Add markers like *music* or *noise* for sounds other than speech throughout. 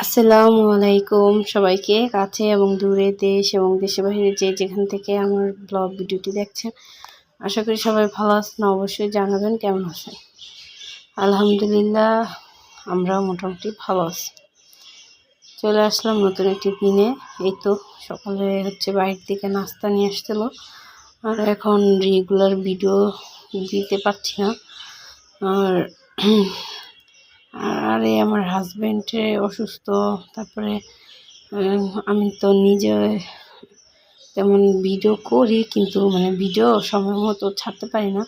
আসসালামু আলাইকুম সবাইকে, কাছে এবং দূরে দেশ এবং দেশের বাইরে যে যেখান থেকে আমার ব্লগ ভিডিওটি দেখছেন, আশা করি সবাই ভালো আছেন, অবশ্যই জানাবেন কেমন আছেন। আলহামদুলিল্লাহ আমরা মোটামুটি ভালো আছি। চলে আসলাম নতুন একটি দিনে, এই তো সকালে হচ্ছে বাইরের দিকে নাস্তা নিয়ে আসছিল, আর এখন রেগুলার ভিডিও দিতে পারছি না। আর আরে, আমার হাজব্যান্ডে অসুস্থ। তারপরে আমি তো নিজে তেমন ভিডিও করি, কিন্তু মানে ভিডিও সময় মতো ছাড়তে পারি না।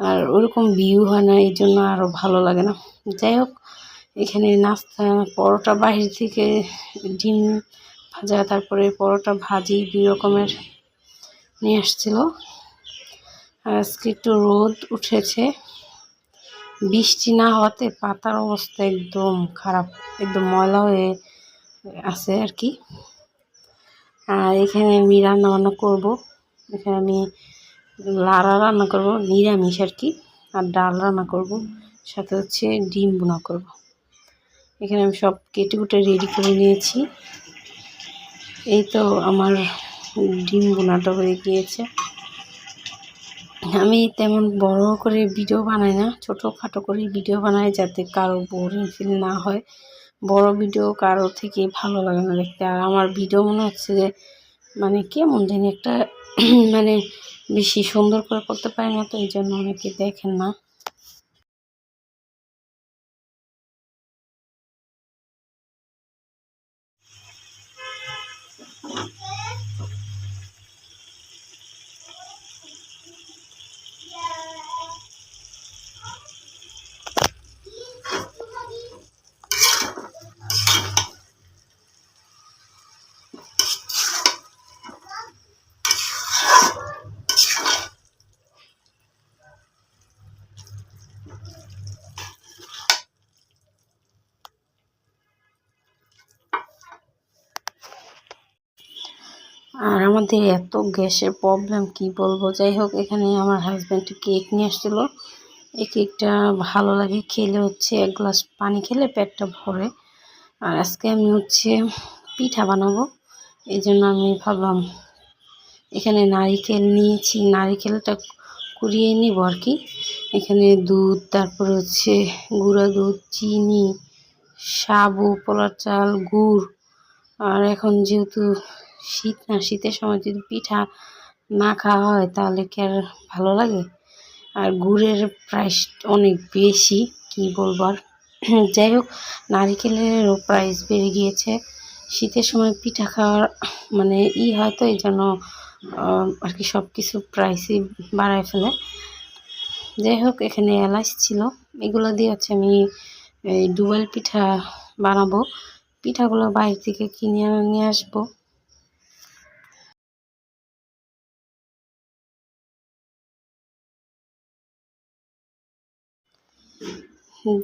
আর ওরকম ভিউ হয় না, এই জন্য আরও ভালো লাগে না। যাই হোক, এখানে নাস্তা, পরোটা বাহির থেকে ডিম ভাজা, তারপরে পরোটা ভাজি, দুই রকমের নিয়ে আসছিল। আজকে একটু রোদ উঠেছে। বৃষ্টি না হওয়াতে পাতার অবস্থা একদম খারাপ, একদম ময়লা হয়ে আছে আর কি। আর এখানে আমি রান্না বান্না করব। এখানে আমি লাড়া রান্না করব, নিরামিষ আর কি, আর ডাল রান্না করব, সাথে হচ্ছে ডিম বোনা করব। এখানে আমি সব কেটে কুটে রেডি করে নিয়েছি। এই তো আমার ডিম বোনাটা হয়ে গিয়েছে। আমি তেমন বড় করে ভিডিও বানাই না, ছোটোখাটো করে ভিডিও বানাই যাতে কারও বোরিং ফিল না হয়। বড় ভিডিও কারও থেকে ভালো লাগে না দেখতে। আর আমার ভিডিও মনে হচ্ছে যে মানে কেমন জানি একটা *clears throat* মানে বেশি সুন্দর করে করতে পারি না তো, এই জন্য অনেকে দেখেন না। আর আমাদের এত গ্যাসের প্রবলেম কি বলব? যাই হোক, এখানে আমার হাজব্যান্ড কেক নিয়ে আসছিল। এই কেকটা ভালো লাগে খেলে হচ্ছে, এক গ্লাস পানি খেলে পেটটা ভরে। আর আজকে আমি হচ্ছে পিঠা বানাবো। এই জন্য আমি ভাবলাম, এখানে নারিকেল নিয়েছি। নারিকেলটা কুড়িয়ে নিব আর কি। এখানে দুধ, তারপর হচ্ছে গুঁড়া দুধ, চিনি, সাবু, পোলার চাল, গুড়। আর এখন যেহেতু শীত না, শীতের সময় যদি পিঠা না খাওয়া হয় তাহলে কি আর ভালো লাগে? আর গুড়ের প্রাইস অনেক বেশি, কি বলব আর? *clears throat* যাই হোক, নারিকেলেরও প্রাইস বেড়ে গিয়েছে। শীতের সময় পিঠা খাওয়ার মানে ই হয়তো এই জন্য আর কি সব কিছু প্রাইসই বাড়ায় ফেলে। যাই হোক, এখানে এলাচ ছিল। এগুলো দিয়ে হচ্ছে আমি এই ডুবাল পিঠা বানাবো। পিঠাগুলো বাইরে থেকে কিনে নিয়ে আসব।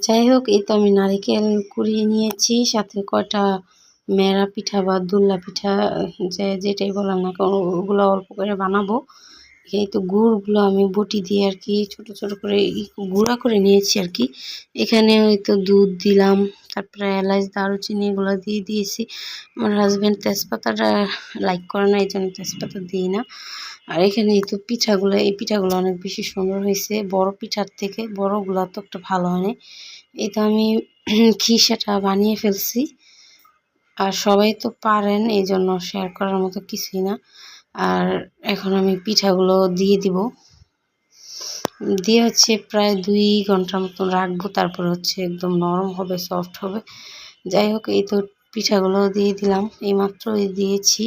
যাই হোক এই তো আমি নারিকেল কুড়িয়ে নিয়েছি, সাথে কয়টা মেরা পিঠা বা দুল্লা পিঠা, যে যেটাই বলার না ওগুলো অল্প করে বানাবো। এই তো গুড়গুলো আমি বটি দিয়ে আর কি ছোট ছোট করে গুঁড়া করে নিয়েছি আর কি। এখানে হয়তো দুধ দিলাম, তারপরে এলাচ, দারুচিনি এগুলো দিয়ে দিয়েছি। আমার হাজব্যান্ড তেজপাতাটা লাইক করে না এই জন্য তেজপাতা দিই না। আর এখানে তো পিঠাগুলো, এই পিঠাগুলো অনেক বেশি সুন্দর হয়েছে। বড় পিঠার থেকে বড়গুলো তো একটা ভালো হয় এই তো আমি খিসাটা বানিয়ে ফেলছি। আর সবাই তো পারেন এই জন্য শেয়ার করার মতো কিছুই না। আর এখন আমি পিঠাগুলো দিয়ে দিব। দিয়ে হচ্ছে প্রায় দুই ঘণ্টার মতন রাখব, তারপর হচ্ছে একদম নরম হবে সফট হবে। যাই হোক, এই তো পিঠাগুলো দিয়ে দিলাম এইমাত্র দিয়েছি।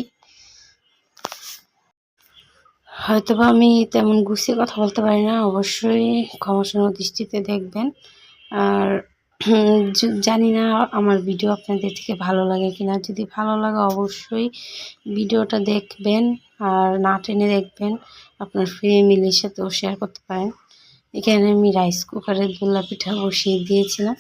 হয়তো বা আমি তেমন গুছিয়ে কথা বলতে পারি না, অবশ্যই ক্ষমাসূন্য দৃষ্টিতে দেখবেন। আর জানি না আমার ভিডিও আপনাদের থেকে ভালো লাগে কিনা। যদি ভালো লাগে অবশ্যই ভিডিওটা দেখবেন আর না টেনে দেখবেন, আপনার ফ্যামিলির সাথেও শেয়ার করতে পারেন। এখানে আমি রাইস কুকারের গোল্লা পিঠা বসিয়ে দিয়েছিলাম।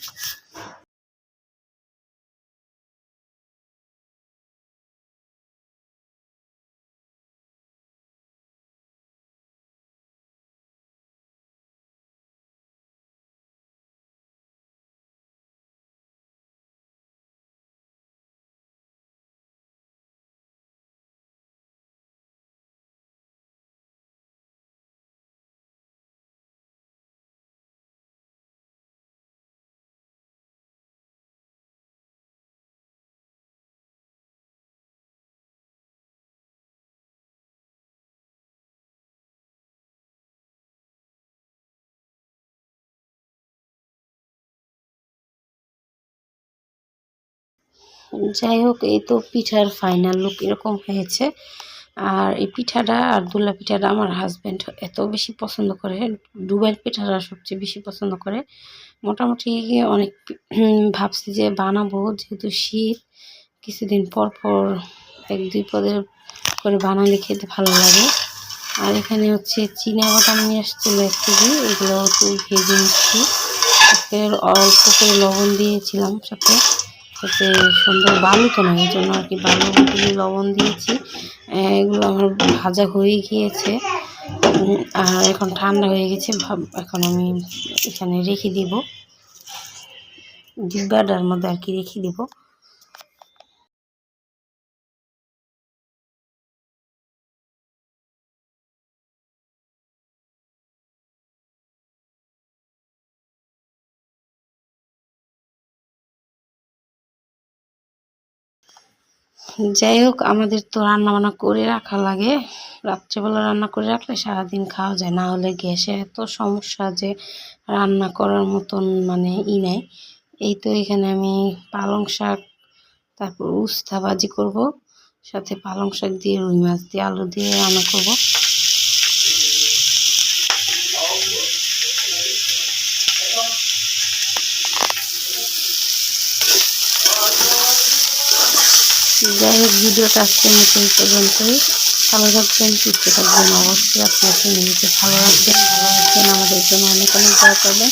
যাই হোক, এই তো পিঠার ফাইনাল লুক এরকম হয়েছে। আর এই পিঠাটা আর দুলা পিঠাটা আমার হাজব্যান্ড এত বেশি পছন্দ করে। দুবাইয়ের পিঠাটা সবচেয়ে বেশি পছন্দ করে। মোটামুটি অনেক ভাবছি যে বানাবো, যেহেতু শীত, কিছুদিন পর পর এক দুই পদের করে বানালে খেতে ভালো লাগে। আর এখানে হচ্ছে চীনা বাদাম নিয়ে আসছিল এক কেজি, এগুলো একটু ভেজে নিচ্ছি। অল্প করে লবণ দিয়েছিলাম সাথে। যাতে সুন্দর বালু নয় এই জন্য আর কি বালু লবণ দিয়েছি। এগুলো আমার ভাজা হয়ে গিয়েছে। আর এখন ঠান্ডা হয়ে গেছে এখন আমি এখানে রেখে দিব। ডিব্বাটার মধ্যে আর কি রেখে দিব। যাই হোক আমাদের তো রান্না বান্না করে রাখা লাগে। রাত্রেবেলা রান্না করে রাখলে সারাদিন খাওয়া যায়, না হলে গ্যাসের এত সমস্যা যে রান্না করার মতন মানে ই নেয় এই তো এখানে আমি পালং শাক, তারপর উস্তা ভাজি করব, সাথে পালং শাক দিয়ে রুই মাছ দিয়ে আলু দিয়ে রান্না করব। যাই হোক, ভিডিওটা আজকের মতো পর্যন্তই। ভালো থাকবেন, সুস্থ থাকবেন। অবশ্যই আপনার ফ্যামিলিকে ভালো রাখবেন ভালো রাখবেন। আমাদের জন্য অনেক অনেক দোয়া করবেন।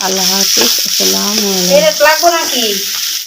আল্লাহ হাফিজ। আসসালামু আলাইকুম।